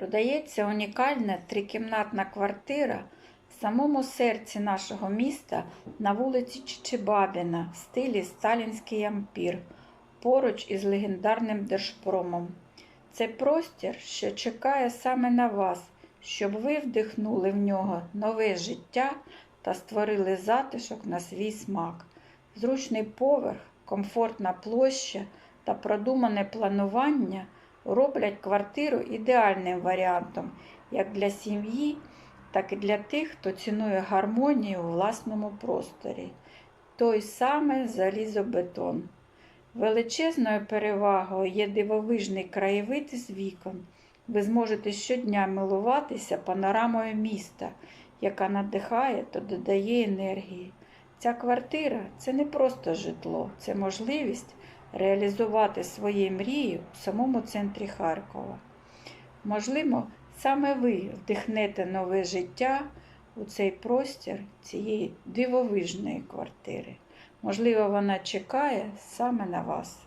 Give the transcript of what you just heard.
Продається унікальна трикімнатна квартира в самому серці нашого міста на вулиці Чичибабіна в стилі Сталінський ампір, поруч із легендарним Держпромом. Це простір, що чекає саме на вас, щоб ви вдихнули в нього нове життя та створили затишок на свій смак. Зручний поверх, комфортна площа та продумане планування роблять квартиру ідеальним варіантом як для сім'ї, так і для тих, хто цінує гармонію у власному просторі. Той самий залізобетон. Величезною перевагою є дивовижний краєвид із вікон. Ви зможете щодня милуватися панорамою міста, яка надихає та додає енергії. Ця квартира це не просто житло, це можливість реалізувати свої мрії в самому центрі Харкова. Можливо, саме ви вдихнете нове життя у цей простір цієї дивовижної квартири. Можливо, вона чекає саме на вас.